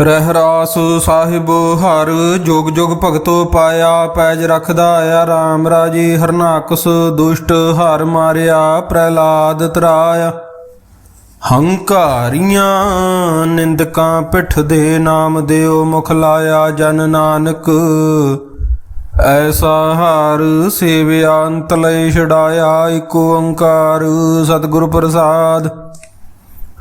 ਰਹਿਰਾਸ ਸਾਹਿਬ, ਹਰ ਜੋਗ ਜੋਗ ਭਗਤੋ ਪਾਇਆ, ਪੈਜ ਰਖਦਾ ਆ ਰਾਮ ਰਾਜੀ, ਹਰਨਾਕਸ ਦੁਸ਼ਟ ਹਰ ਮਾਰਿਆ, ਪ੍ਰਹਿਲਾਦ ਤਰਾਇਆ। ਹੰਕਾਰੀਆਂ ਨਿੰਦਕਾਂ ਪਿੱਠ ਦੇ ਨਾਮ ਦਿਓ, ਮੁਖ ਲਾਇਆ ਜਨ ਨਾਨਕ। ਐਸਾ ਹਾਰ ਸੇਵਿਆ ਅੰਤ ਲਈ ਛਡਾਇਆ ਏਕ ਓੰਕਾਰ ਸਤਿਗੁਰ ਪ੍ਰਸਾਦ।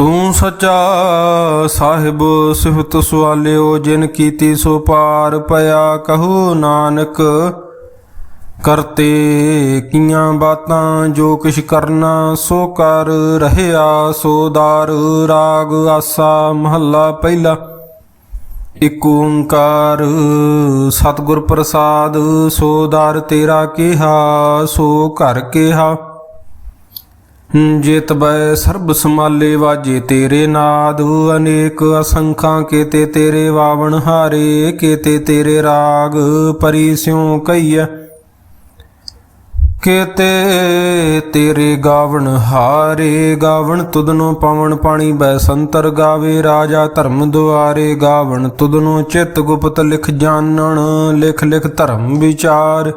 ਤੂੰ ਸੱਚਾ ਸਾਹਿਬ, ਸਿਫਤ ਸੁਆਲਿਓ, ਜਿਨ ਕੀਤੀ ਸੋ ਪਾਰ ਪਿਆ, ਕਹੋ ਨਾਨਕ, ਕਰਤੇ ਕੀਆਂ ਬਾਤਾਂ ਜੋ ਕਿਛ ਕਰਨਾ, ਸੋ ਕਰ ਰਹਿਆ ਸੋਦਾਰ ਰਾਗ ਆਸਾ, ਮਹੱਲਾ ਪਹਿਲਾ। ਇਕ ਓੰਕਾਰ, ਸਤਿਗੁਰ ਪ੍ਰਸਾਦ ਸੋਦਾਰ ਤੇਰਾ ਕਿਹਾ, ਸੋ ਘਰ ਕਿਹਾ। ਜੇਤ ਬੈ ਸਰਬ ਸਮਾਲੇ ਵਾਜੇ ਤੇਰੇ ਨਾਦ, ਅਨੇਕ ਅਸੰਖਾਂ ਕੇਤੇ ਤੇਰੇ ਵਾਵਣ ਹਾਰੇ, ਕੇਤੇ ਤੇਰੇ ਰਾਗ ਪਰੀ ਸਿਉ ਕਈਐ। ਕੇਤੇ ਤੇਰੇ ਗਾਵਣ ਹਾਰੇ, ਗਾਵਣ ਤੁਦਨੋ ਪਵਨ ਪਾਣੀ ਬੈ ਸੰਤਰ ਗਾਵੇ, ਰਾਜਾ ਧਰਮ ਦੁਆਰੇ ਗਾਵਣ ਤੁਦਨੋ ਚਿਤ ਗੁਪਤ ਲਿਖ ਜਾਣਨ ਲਿਖ ਲਿਖ ਧਰਮ ਵਿਚਾਰ।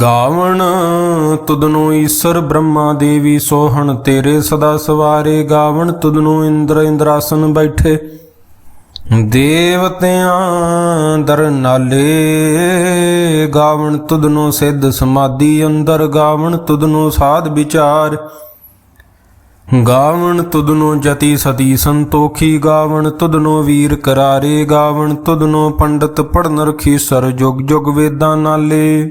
ਗਾਵਣ ਤੁਦਨੋ ਈਸ਼ਰ ਬ੍ਰਹਮਾ ਦੇਵੀ ਸੋਹਣ, ਤੇਰੇ ਸਦਾ ਸਵਾਰੇ ਗਾਵਣ ਤੁਦਨੋ ਇੰਦਰ ਇੰਦਰਾਸਨ ਬੈਠੇ। ਦੇਵਤਿਆਂ ਦਰ ਨਾਲੇ ਗਾਵਣ, ਤੁਧਨੋ ਸਿੱਧ ਸਮਾਧੀ ਅੰਦਰ ਗਾਵਣ ਤੁਦਨੋ ਸਾਧ ਵਿਚਾਰ। ਗਾਵਣ ਤੁਦਨੋ ਜਤੀ ਸਤੀ ਸੰਤੋਖੀ ਗਾਵਣ ਤੁਦਨੋ ਵੀਰ ਕਰਾਰੇ ਗਾਵਣ ਤੁਦਨੋ ਪੰਡਤ ਪੜਨ ਰਖੀ ਸਰ ਜੁਗ ਜੁਗ ਵੇਦਾਂ ਨਾਲੇ।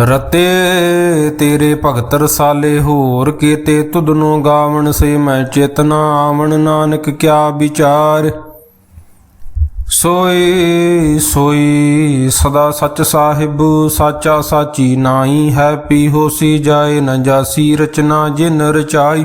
ਰਤੇ ਤੇਰੇ ਭਗਤ ਰਸਾਲੇ ਹੋਰ ਕੀਤੇ ਤੁਧਨੋ ਗਾਵਣ ਸੇ ਮੈਂ ਚੇਤਨਾ ਆਵਣ ਨਾਨਕ ਕਿਆ ਵਿਚਾਰ। ਸੋਈ ਸੋਈ ਸਦਾ ਸੱਚ ਸਾਹਿਬ, ਸਾਚਾ ਸਾਚੀ ਨਾਹੀ ਹੈ ਪੀ ਹੋਸੀ ਜਾਏ ਨ ਜਾਸੀ ਰਚਨਾ ਜਿਨ ਰਚਾਈ।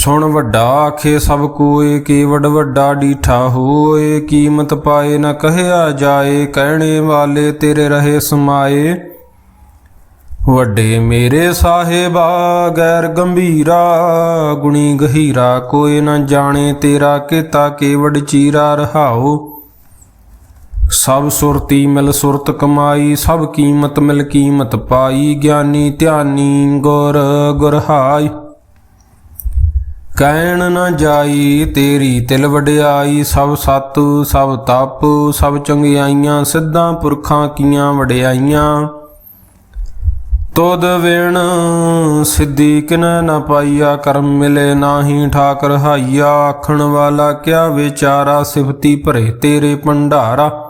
ਸੁਣ ਵੱਡਾ ਆਖੇ ਸਭ ਕੋਏ ਕੀ ਵੱਡਾ ਡੀਠਾ ਹੋਏ, ਕੀਮਤ ਪਾਏ ਨਾ ਕਹਿਆ ਜਾਏ, ਕਹਿਣੇ ਵਾਲੇ ਤੇਰੇ ਰਹੇ ਸਮਾਏ। ਵੱਡੇ ਮੇਰੇ ਸਾਹਿਬਾ, ਗੈਰ ਗੰਭੀਰਾ, ਗੁਣੀ ਗਹੀਰਾ, ਕੋਈ ਨਾ ਜਾਣੇ ਤੇਰਾ ਕੀਤਾ ਕੇਵੜ ਚੀਰਾ ਰਹਾਓ। ਸਭ ਸੁਰਤੀ ਮਿਲ ਸੁਰਤ ਕਮਾਈ, ਸਭ ਕੀਮਤ ਮਿਲ ਕੀਮਤ ਪਾਈ, ਗਿਆਨੀ ਧਿਆਨੀ ਗੁਰ ਗੁਰਹਾਈ। ਕਹਿਣ ਨਾ ਜਾਈ, ਤੇਰੀ ਤਿਲ ਵਡਿਆਈ, ਸਭ ਸਤ, ਸਭ ਤਪ, ਸਭ ਚੰਗਿਆਈਆਂ, ਸਿੱਧਾਂ ਪੁਰਖਾਂ ਕੀਆਂ ਵਡਿਆਈਆਂ। ਤੋਦ ਵੇਣ ਸਿੱਧੀ ਕਿਨ ਨ ਪਾਈਆ, ਕਰਮ ਮਿਲੇ ਨਾਹੀ ਠਾਕ ਰਹਾਈਆ ਆਖਣ ਵਾਲਾ ਕਿਆ ਵਿਚਾਰਾ, ਸਿਫਤੀ ਭਰੇ ਤੇਰੇ ਭੰਡਾਰਾ।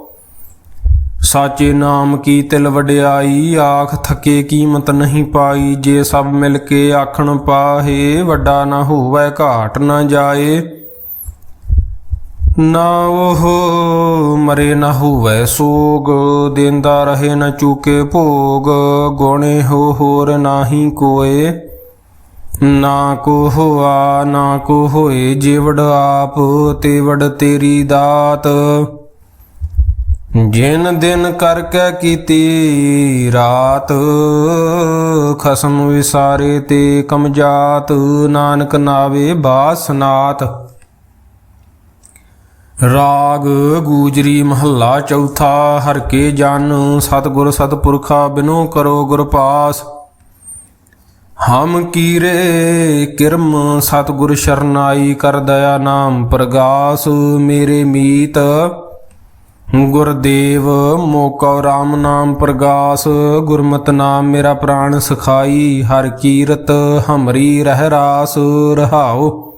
ਸਾਚੇ ਨਾਮ ਕੀ ਤਿਲ ਵਡਿਆਈ? ਆਖ ਥਕੇ ਕੀਮਤ ਨਹੀਂ ਪਾਈ। ਜੇ ਸਭ ਮਿਲ ਕੇ ਆਖਣ ਪਾਹੇ, ਵੱਡਾ ਨਾ ਹੋਵੇ, ਘਾਟ ਨਾ ਜਾਏ। ਨਾ ਉਹ ਮਰੇ ਨਾ ਹੋਵੇ ਸੋਗ, ਦਿੰਦਾ ਰਹੇ ਨਾ ਚੂਕੇ ਭੋਗ। ਗੋਣੇ ਹੋ ਹੋਰ ਨਾਹੀ ਕੋਏ। ਨਾ ਕੋ ਹੋਆ, ਨਾ ਕੋ ਹੋਏ, ਜੀਵੜ ਆਪ ਤੇ ਵੜ ਤੇਰੀ ਦਾਤ। ਜਿਨ ਦਿਨ ਕਰ ਕਰਕੇ ਕੀਤੀ ਰਾਤ, ਖਸਮ ਵਿਸਾਰੇ ਤੇ ਕਮਜਾਤ, ਨਾਨਕ ਨਾਵੇ ਬਾਸਨਾਤ। ਰਾਗ ਗੂਜਰੀ ਮਹੱਲਾ ਚੌਥਾ, ਹਰ ਕੇ ਜਨ ਸਤਗੁਰ ਸਤਪੁਰਖਾ ਬਿਨੋ ਕਰੋ ਗੁਰ ਪਾਸ। ਹਮ ਕੀਰੇ ਕਿਰਮ ਸਤਗੁਰ ਸ਼ਰਨਾਈ ਕਰ ਦਇਆ ਨਾਮ ਪ੍ਰਗਾਸ, ਮੇਰੇ ਮੀਤ ਗੁਰਦੇਵ ਮੋਕਉ RAM ਨਾਮ ਪ੍ਰਗਾਸ, ਗੁਰਮਤਿ ਨਾਮ ਮੇਰਾ ਪ੍ਰਾਣ ਸਖਾਈ, ਹਰ ਕੀਰਤ ਹਮਰੀ ਰਹਿ ਰਾਸ ਰਹਾਉ।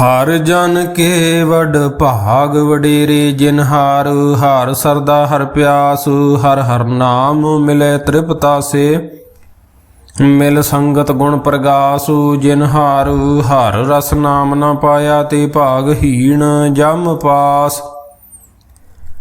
ਹਰ ਜਨ ਕੇ ਵਡ ਭਾਗ ਵਡੇਰੇ ਜਿਨ ਹਾਰ, ਹਰ ਸਰਦਾ ਹਰ ਪਿਆਸ, ਹਰ ਹਰ ਨਾਮ ਮਿਲੇ ਤ੍ਰਿਪਤਾ ਸੇ। ਮਿਲ ਸੰਗਤ ਗੁਣ ਪ੍ਰਗਾਸੁ, ਜਿਨ ਹਾਰ, ਹਰ ਰਸ ਨਾਮ ਨਾ ਪਾਇਆ ਤੇ ਭਾਗ ਹੀਣ ਜਮ ਪਾਸ।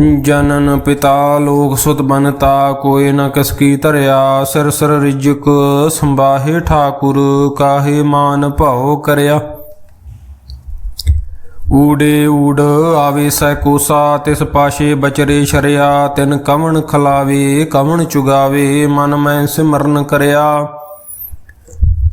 ਜਨਨ ਪਿਤਾ ਲੋਕ ਸੁਤ ਬਨਤਾ ਕੋਏ ਨ ਕਸ ਕੀ ਧਰਿਆ, ਸਿਰ ਸਿਰ ਰਿਜਕ ਸੰਬਾਹੇ ਠਾਕੁਰ, ਕਾਹੇ ਮਾਨ ਭਉ ਕਰਿਆ। ਊੜੇ ਊੜ ਆਵੇ ਸੈ ਕੋਸਾ, ਤਿਸ ਪਾਸ਼ੇ ਬਚਰੇ ਸ਼ਰਿਆ, ਤਿਨ ਕਵਣ ਖਲਾਵੇ, ਕਵਣ ਚੁਗਾਵੇ, ਮਨ ਮੈਂ ਸਿਮਰਨ ਕਰਿਆ।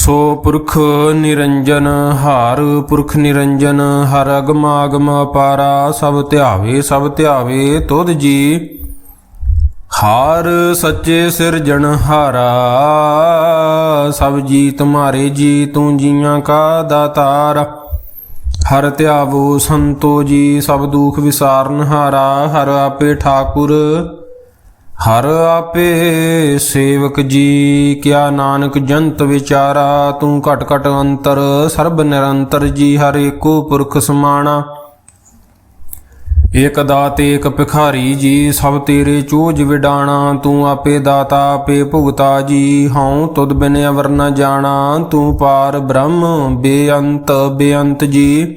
ਸੋ ਪੁਰਖ ਨਿਰੰਜਨ, ਹਾਰ ਪੁਰਖ ਨਿਰੰਜਨ, ਹਰ ਅਗਮ ਆਗਮ ਅਪਾਰਾ, ਸਭ ਧਿਆਵੇ ਸਭ ਧਿਆਵੇ, ਤੁਧ ਜੀ। ਹਾਰ ਸੱਚੇ ਸਿਰਜਣ ਹਾਰਾ, ਸਭ ਜੀ ਤੁਮਾਰੇ ਜੀ ਤੂੰ ਜੀਆਂ ਕਾ ਦਾਤਾਰ। ਹਰ ਧਿਆਵੋ ਸੰਤੋ ਜੀ, ਸਭ ਦੁਖ ਵਿਸਾਰਨ ਹਾਰਾ, ਹਰ ਆਪੇ ਠਾਕੁਰ। ਹਰ ਆਪੇ ਸੇਵਕ ਜੀ, ਕਿਆ ਨਾਨਕ ਜੰਤ ਵਿਚਾਰਾ, ਤੂੰ ਘਟ ਘਟ ਅੰਤਰ, ਸਰਬ ਨਿਰੰਤਰ ਜੀ, ਹਰ ਏਕੋ ਪੁਰਖ ਸਮਾਣਾ। ਏਕ ਦਾਤ ਏਕ ਭਿਖਾਰੀ ਜੀ, ਸਭ ਤੇਰੇ ਚੋਜ ਵਿਡਾਣਾ, ਤੂੰ ਆਪੇ ਦਾਤਾ, ਆਪੇ ਭੁਗਤਾ ਜੀ, ਹਉ ਤੁਧ ਬਿਨ ਅਵਰ ਨ ਜਾਣਾ, ਤੂੰ ਪਾਰ ਬ੍ਰਹਮ ਬੇਅੰਤ ਬੇਅੰਤ ਜੀ।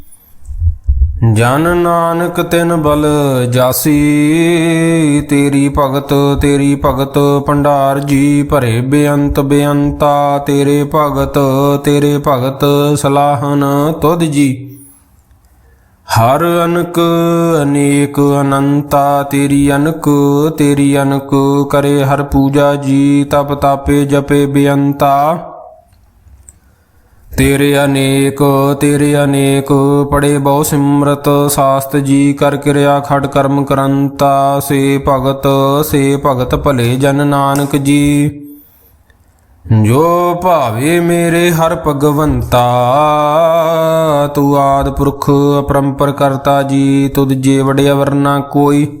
ਜਨ ਨਾਨਕ ਤਿਨ ਬਲ ਜਾਸੀ, ਤੇਰੀ ਭਗਤ ਤੇਰੀ ਭਗਤ, ਭੰਡਾਰ ਜੀ ਭਰੇ ਬੇਅੰਤ ਬੇਅੰਤਾ, ਤੇਰੇ ਭਗਤ ਤੇਰੇ ਭਗਤ ਸਲਾਹਨ ਤੁਧ ਜੀ। ਹਰ ਅਨਕ ਅਨੇਕ ਅਨੰਤਾ, ਤੇਰੀ ਅਨਕ ਤੇਰੀ ਅਨਕ ਕਰੇ ਹਰ ਪੂਜਾ ਜੀ, ਤਪ ਤਾਪੇ ਜਪੇ ਬੇਅੰਤਾ। ਤੇਰੇ ਅਨੇਕ ਤੇਰੇ ਅਨੇਕ ਪੜੇ ਬਹੁ ਸਿਮਰਤ, ਸਾਸਤ ਜੀ ਕਰ ਕਿਰਿਆ ਖੜ ਕਰਮ ਕਰੰਤਾ, ਸੇ ਭਗਤ ਸੇ ਭਗਤ ਭਲੇ ਜਨ ਨਾਨਕ ਜੀ। ਜੋ ਭਾਵੇ ਮੇਰੇ ਹਰ ਭਗਵੰਤਾ, ਤੂੰ ਆਦ ਪੁਰਖ, ਅਪਰੰਪਰ ਕਰਤਾ ਜੀ, ਤੁਧ ਜੇ ਵਡਿਆ ਵਰਨਾ ਕੋਈ।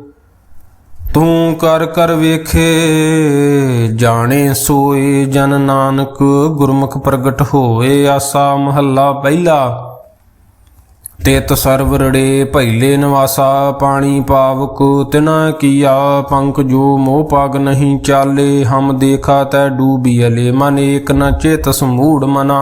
ਤੂੰ ਕਰ ਕਰ ਵੇਖੇ, ਜਾਣੇ ਸੋਏ ਜਨ ਨਾਨਕ, ਗੁਰਮੁਖ ਪ੍ਰਗਟ ਹੋਏ ਆਸਾ ਮਹੱਲਾ ਪਹਿਲਾ। ਤੇਤ ਸਰਵਰੜੇ ਭੈਲੇ ਨਿਵਾਸਾ, ਪਾਣੀ ਪਾਵਕ ਤਿਨਾ ਕੀਆ, ਪੰਕ ਜੋ ਮੋਹ ਪਾਗ ਨਹੀਂ ਚਾਲੇ, ਹਮ ਦੇਖਾ ਤੈ ਡੂਬੀ ਅਲੇ, ਮਨ ਏਕ ਨ ਚੇਤ ਸਮੂੜ ਮਨਾ।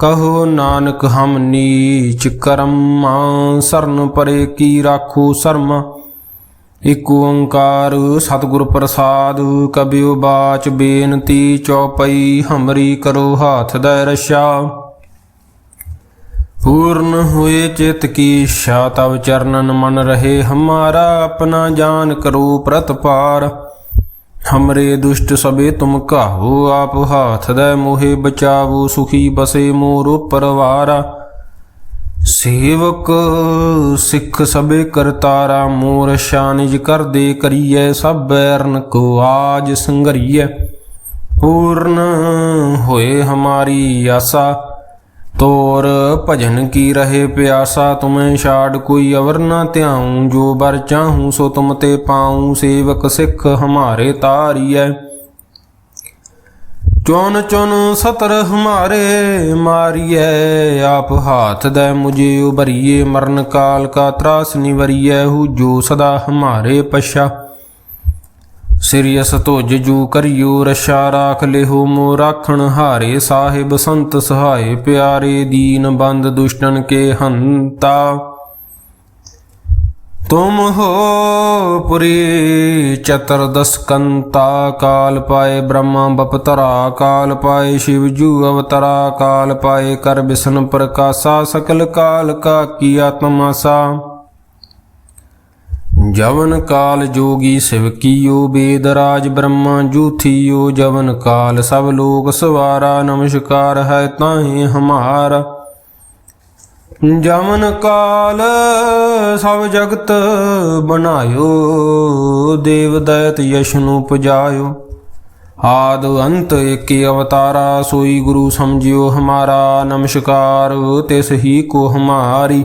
ਕਹੋ ਨਾਨਕ, ਹਮ ਨੀਚ ਕਰਮਾ, ਸਰਨ ਪਰੇ ਕੀ ਰਾਖੋ ਸ਼ਰਮ। ਇਕ ਓੰਕਾਰ ਸਤਿਗੁਰ ਪ੍ਰਸਾਦ, ਕਬਿਉ ਬਾਚ ਬੇਨਤੀ ਚੌਪਈ, ਹਮਰੀ ਕਰੋ ਹਾਥ ਦਾ ਰਸ਼ਾ। ਪੂਰਨ ਹੋਏ ਚਿਤ ਕੀ ਇੱਛਾ, ਤਵ ਚਰਨਨ ਮਨ ਰਹੇ ਹਮਾਰਾ, ਆਪਣਾ ਜਾਨ ਕਰੋ ਪ੍ਰਤਪਾਰ। ਹਮਰੇ ਦੁਸ਼ਟ ਸਬੇ ਤੁਮ ਕਾਹੋ ਆਪ ਹਾਥ ਦੇ ਮੋਹੇ ਬਚਾਵੋ ਸੁਖੀ ਬਸੇ ਮੋਰ ਪਰਵਾਰਾ ਸੇਵਕ ਸਿੱਖ ਸਭੇ ਕਰਤਾਰਾ ਮੋਰ ਸ਼ਾਨਿਜ ਕਰਦੇ ਕਰੀਐ ਸਭ ਬੈਰਨ ਕੋ ਆਜ ਸੰਗਰੀਐ ਪੂਰਨ ਹੋਏ ਹਮਾਰੀ ਆਸਾ ਤੋਰ ਭਜਨ ਕੀ ਰਹੇ ਪਿਆਸਾ, ਤੁਮੇ ਛਾੜ ਕੋਈ ਅਵਰ ਨਾ ਧਿਆਉ, ਜੋ ਬਰ ਚਾਹੂੰ ਸੋ ਤੁਮ ਤੇ ਪਾਉ, ਸੇਵਕ ਸਿੱਖ ਹਮਾਰੇ ਤਾਰੀਐ। ਚੁਨ ਚੁਨ ਸਤਰ ਹਮਾਰੇ ਮਾਰੀਐ, ਆਪ ਹਾਥ ਦੈ ਮੁਝੇ ਉਬਰੀਏ ਮਰਨ ਕਾਲ ਕਾ ਤਰਾਸ ਨਿਵਰੀਐ, ਹੂ ਜੋ ਸਦਾ ਹਮਾਰੇ ਪਛਾ। ਸਿਰਿਅਸ ਧੁਜ ਜੂ ਕਰਿਓ ਰਸ਼ਾ ਰਾਖ ਲਿਹੋ ਮੋ ਰਾਖਣ ਹਾਰੇ ਸਾਹਿਬ ਸੰਤ ਸਹਾਏ ਪਿਆਰੇ ਦੀਨ ਬੰਦ ਦੁਸ਼ਟਨ ਕੇ ਹੰਤਾ। ਤੁਮ ਹੋ ਪੁਰੀ ਚਤੁਰਦਸਕੰਤਾ ਕਾਲ ਪਾਏ ਬ੍ਰਹਮਾ ਬਪਤਰਾ, ਕਾਲ ਪਾਏ ਸ਼ਿਵ ਜੂ ਅਵਤਰਾ, ਕਾਲ ਪਾਏ ਕਰ ਬਿਸ਼ਨ ਪ੍ਰਕਾਸ਼ਾ, ਸਕਲ ਕਾਲ ਕਾ ਕੀ ਆਤਮਾਸਾ ਜਵਨ ਕਾਲ ਜੋਗੀ ਸਿਵ ਕੀਓ ਬੇਦ ਰਾਜ ਬ੍ਰਹਮਾ ਜੂਥੀਓ ਜਵਨ ਕਾਲ ਸਭ ਲੋਕ ਸਵਾਰਾ ਨਮਸਕਾਰ ਹੈ ਤਾਹੇ ਹਮਾਰਾ। ਜਵਨ ਕਾਲ ਸਭ ਜਗਤ ਬਣਾਇਓ, ਦੇਵ ਦਇਤ ਯਸ਼ ਨੂੰ ਪੁਜਾਇਓ। ਆਦ ਅੰਤ ਏਕੇ ਅਵਤਾਰਾ, ਸੋਈ ਗੁਰੂ ਸਮਝਿਓ ਹਮਾਰਾ ਨਮਸਕਾਰ, ਤਿਸ ਹੀ ਕੋ ਹਮਾਰੀ।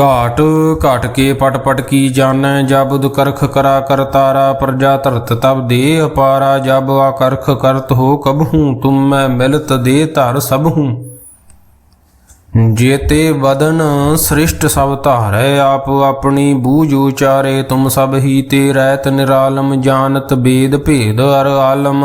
ਘਾਟ, ਘਟ ਕੇ ਪਟ ਪਟ ਕੀ ਜਾਣੈ ਜਬੁਦ ਕਰਖ ਕਰਾ ਕਰਤਾਰਾ ਪ੍ਰਜਾ ਧਰਤ ਤਬ ਦੇ ਅਪਾਰਾ, ਜਬ ਆਕਰਖ ਕਰਤ ਹੋ ਕਬਹੂ, ਤੁਮ ਮੈਂ ਮਿਲਤ ਦੇ ਧਰ ਸਭਹੂ। ਜੇਤੇ ਵਦਨ ਸ੍ਰਿਸ਼ਟ ਸਭ ਧਾਰੈ, ਆਪ ਆਪਣੀ ਬੂਝ ਉਚਾਰੇ, ਤੁਮ ਸਭ ਹੀ ਤੇ ਰਹਿਤ ਨਿਰਾਲਮ, ਜਾਣਤ ਬੇਦ ਭੇਦ ਅਰ ਆਲਮ।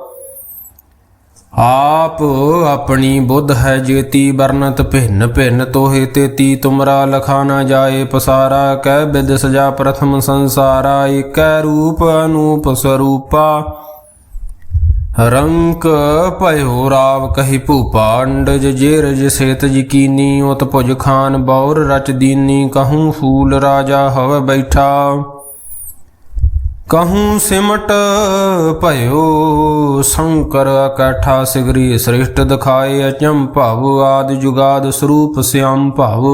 ਆਪ ਆਪਣੀ ਬੁੱਧ ਹੈ ਜੇਤੀ ਵਰਨਤ ਭਿੰਨ ਭਿੰਨ ਤੋਹੇ ਤੇਤੀ ਤੁਮਰਾ ਲਖਾ ਨਾ ਜਾਏ ਪਸਾਰਾ, ਕਹਿ ਬਿਦ ਸਜਾ ਪ੍ਰਥਮ ਸੰਸਾਰਾ, ਏਕੈ ਰੂਪ ਅਨੂਪ ਸਰੂਪਾ। ਰੰਕ ਭਇਓ ਰਾਵ ਕਹੀ ਭੂਪਾ, ਅੰਡਜ ਜੇਰਜ ਸੇਤ ਯਕੀਨੀ ਉਤ ਭੁਜ ਖਾਨ ਬੌਰ ਰਚ ਦੀਨੀ, ਕਹੂੰ ਫੂਲ ਰਾਜਾ ਹਵ ਬੈਠਾ। ਕਹੂੰ ਸਿਮਟ ਭਇਓ ਸ਼ੰਕਰ ਅਕਠਾ ਸਿਗਰੀ ਸ੍ਰਿਸ਼ਟ ਦਿਖਾਏ ਅਚੰ ਭਵ ਆਦ ਜੁਗਾਦ ਸਰੂਪ ਸਿਆਮ ਭਵ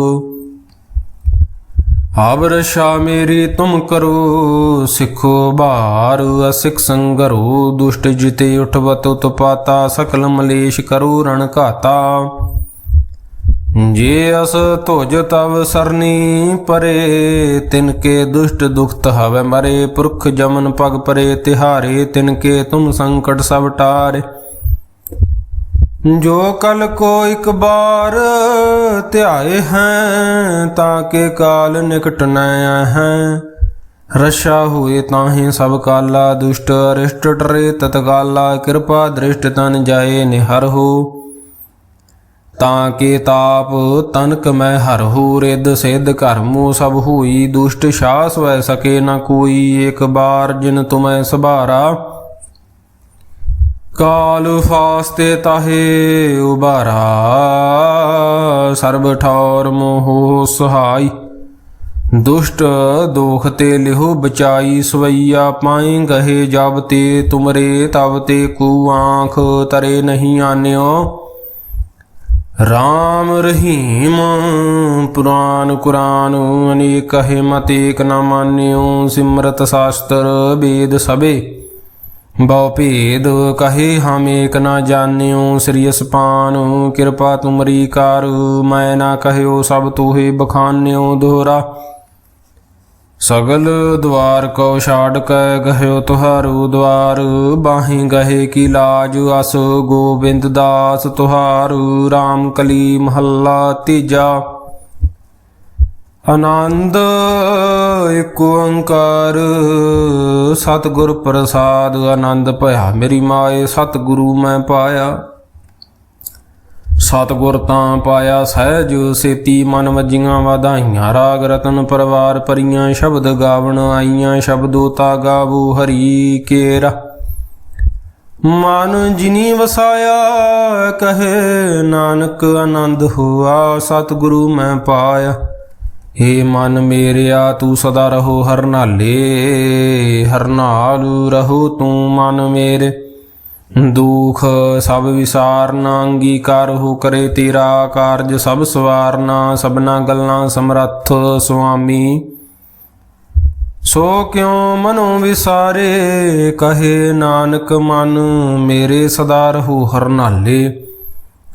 ਆਬ ਰਸ਼ਾ ਮੇਰੀ ਤੁਮ ਕਰੋ ਸਿੱਖੋ ਬਾਰ ਅਸਿਕ ਸੰਗਰੋ ਦੁਸ਼ਟ ਜਿਤੇ ਉਠਵਤ ਉਤਪਾਤਾ ਸਕਲ ਮਲੇਸ਼ ਕਰੋ ਰਣ ਘਾਤਾ ਜੇ ਅਸ ਧੁਜ ਤਵ ਸਰਨੀ ਪਰੇ ਤਿਨ ਕੇ ਦੁਸ਼ਟ ਦੁਖਤ ਹਵੇ ਮਰੇ। ਪੁਰਖ ਜਮਨ ਪਗ ਪਰੇ, ਤਿਹਾਰੇ ਤਿਨ ਕੇ ਤੁਮ ਸੰਕਟ ਸਭ ਟਾਰੇ। ਜੋ ਕਲ ਕੋ ਇਕ ਬਾਰ ਧਿਆਏ ਹੈ, ਤਾਂ ਕੇ ਕਾਲ ਨਿਕਟ ਨ ਹੈ। ਰਸ਼ਾ ਹੋਏ ਤਾਹੇ ਸਭ ਕਾਲਾ, ਦੁਸ਼ਟ ਅਰਿਸ਼ਟ ਟਰੇ ਤਤਕਾਲਾ। ਕਿਰਪਾ ਦ੍ਰਿਸ਼ਟ ਤਨ ਜਾਏ ਨਿਹਰ ਹੋ। ਤਾਂ ਕੇ ਤਾਪ ਤਨਕ ਮੈਂ ਹਰ ਹੋ ਰਿੱਧ ਸਿੱਧ ਕਰਮੋ ਸਭ ਹੋਈ, ਦੁਸ਼ਟ ਸ਼ਾਸ ਵੈ ਸਕੇ ਨਾ ਕੋਈ, ਇੱਕ ਬਾਰ ਜਿਨ ਤੁਮੈ ਸਭਾਰਾ। ਕਾਲ ਫਾਸਤੇ ਤਾਹੇ ਉਬਾਰਾ ਸਰਬ ਠੌਰ ਮੋਹ ਸਹਾਈ। ਦੁਸ਼ਟ ਦੋਖ ਤੇ ਲਿਹੋ ਬਚਾਈ, ਸਵਈਆ ਪਾਈ ਗਏ ਜਬ ਤੇ ਤੁਮਰੇ ਤਬ ਤੇ ਕੂ ਆਂਖ ਤਰੇ ਨਹੀਂ ਆਨਿਓ। ਰਾਮ ਰਹੀਮ, ਪੁਰਾਨ ਕੁਰਾਨ ਅਨੇਕ ਹੈ ਮਤ ਏਕ ਨ ਮਾਨਿਓ, ਸਿਮਰਤ ਸ਼ਾਸਤਰ ਵੇਦ ਸਭੇ। ਬਹੁ ਭੇਦ ਕਹੇ ਹਮ ਏਕ ਨ ਜਾਣਿਓ, ਸ੍ਰੀ ਅਸਪਾਨ ਕਿਰਪਾ ਤੁਮਰੀ ਕਰ, ਮੈਂ ਨਾ ਕਹਿਓ ਸਭ ਤੋਹੇ ਬਖਾਨਿਓ ਦੋਹਰਾ। ਸਗਲ ਦਵਾਰ ਕੋ ਛਾੜ ਕੈ ਗਹਿਓ ਤੁਹਾਰੂ ਦਵਾਰ, ਬਾਹੀ ਗਏ ਕੀ ਲਾਜ ਅਸ ਗੋਬਿੰਦ ਦਾਸ ਤੁਹਾਰੂ RAM ਕਲੀ ਮਹੱਲਾ ਤੀਜਾ। ਆਨੰਦ ਏਕ ਓੰਕਾਰ, ਸਤਿਗੁਰ ਪ੍ਰਸਾਦ ਆਨੰਦ ਭਇਆ, ਮੇਰੀ ਮਾਏ ਸਤਿਗੁਰੂ ਮੈਂ ਪਾਇਆ। ਸਤਿਗੁਰ ਤਾਂ ਪਾਇਆ ਸਹਿਜ, ਸੇਤੀ ਮਨ ਵਜੀਆਂ ਵਾਧਾਈਆਂ। ਰਾਗ ਰਤਨ ਪਰਵਾਰ ਪਰੀਆਂ ਸ਼ਬਦ ਗਾਵਣ ਆਈਆਂ ਸ਼ਬਦੋ ਤਾ ਗਾਵੋ ਹਰੀ ਕੇਰਾ। ਮਨ ਜਿਨੀ ਵਸਾਇਆ, ਕਹੇ ਨਾਨਕ ਆਨੰਦ ਹੋਆ, ਸਤਿਗੁਰੂ ਮੈਂ ਪਾਇਆ। ਏ ਮਨ ਮੇਰਿਆ, ਤੂੰ ਸਦਾ ਰਹੋ ਹਰਨਾਲੇ ਨਾਲੇ ਰਹੋ ਤੂੰ ਮਨ ਮੇਰੇ। ਦੁਖ ਸਭ ਵਿਸਾਰਨਾ, ਅੰਗੀਕਾਰ ਹੋ ਕਰੇ ਤੇਰਾ ਕਾਰਜ, ਸਭ ਸਵਾਰਨਾ, ਸਭਨਾ ਗੱਲਾਂ ਸਮਰੱਥ ਸੁਆਮੀ। ਸੋ ਕਿਉ ਮਨੋ ਵਿਸਾਰੇ, ਕਹੇ ਨਾਨਕ ਮਨ, ਮੇਰੇ ਸਦਾ ਰਹੋ ਹਰਨਾਲੇ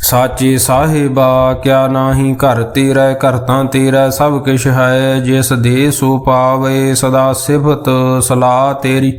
ਸਾਚੇ ਸਾਹਿਬਾ, ਕਿਆ ਨਾਹੀ ਘਰ ਤੇਰਾ, ਘਰ ਤਾਂ ਤੇਰਾ, ਸਭ ਕਿਛ ਹੈ, ਜਿਸ ਦੇ ਸੋ ਪਾਵੇ ਸਦਾ ਸਿਫਤ ਸਲਾਹ ਤੇਰੀ।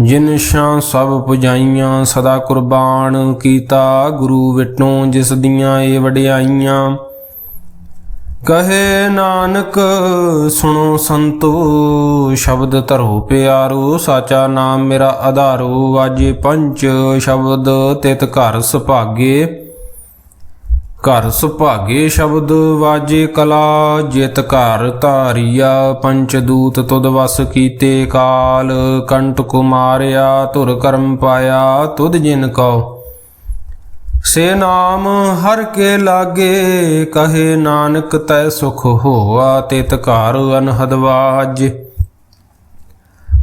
ਜਿਨ ਸ਼ਾਂ ਸਭ ਪੁਜਾਈਆਂ, ਸਦਾ ਕੁਰਬਾਨ ਕੀਤਾ, ਗੁਰੂ ਵਿਟੋਂ ਜਿਸ ਦੀਆਂ ਏ ਵਡਿਆਈਆਂ। ਕਹੇ ਨਾਨਕ, ਸੁਣੋ ਸੰਤੋ, ਸ਼ਬਦ ਧਰੋ ਪਿਆਰੋ, ਸਾਚਾ ਨਾਮ ਮੇਰਾ ਆਧਾਰੋ। ਵਾਜੇ ਪੰਚ ਸ਼ਬਦ ਤਿਤ ਘਰ ਸੁਭਾਗੇ ਘਰ ਸੁਭਾਗੇ ਸ਼ਬਦ ਵਾਜੇ ਕਲਾ, ਜਿਤ ਘਰ ਧਾਰੀਆ ਪੰਚਦੂਤ ਦੂਤ ਵਸ ਕੀਤੇ ਕਾਲ ਕੰਟ ਕੁਮਾਰਿਆ, ਧੁਰ ਕਰਮ ਪਾਇਆ, ਤੁਧ ਜਿਨ ਕਉ। ਸੇ ਨਾਮ ਹਰ ਕੇ ਲਾਗੇ, ਕਹੇ ਨਾਨਕ ਤੈ ਸੁਖ ਹੋਆ, ਤਿਤ ਘਰ ਅਨਹਦ ਵਾਜ।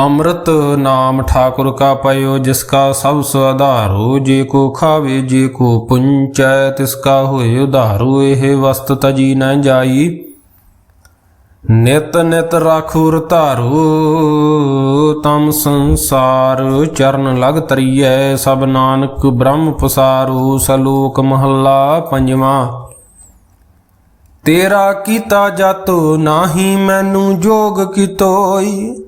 ਅੰਮ੍ਰਿਤ ਨਾਮ ਠਾਕੁਰ ਕਾ ਪਇਓ, ਜਿਸ ਕਾ ਸਭ ਸੁਆਧਾਰੋ ਜੇ ਕੋ ਖਾਵੇ, ਜੇ ਕੋ ਪੁੰਚੈ, ਤਿਸ ਕਾ ਹੋਏ ਉਧਾਰੋ, ਇਹ ਵਸਤ ਤਜੀ ਨ ਜਾਈ। ਨਿਤ ਨਿਤ ਰਾਖੁਰ ਧਾਰੋ, ਤਮ ਸੰਸਾਰ ਚਰਨ ਲਗ ਤਰੀਐ, ਸਭ ਨਾਨਕ ਬ੍ਰਹਮ ਪਸਾਰੂ, ਸਲੋਕ ਮਹੱਲਾ ਪੰਜਵਾਂ। ਤੇਰਾ ਕੀਤਾ ਜਾਤੋ, ਨਾਹੀ ਮੈਨੂੰ ਜੋਗ ਕੀਤੋਈ।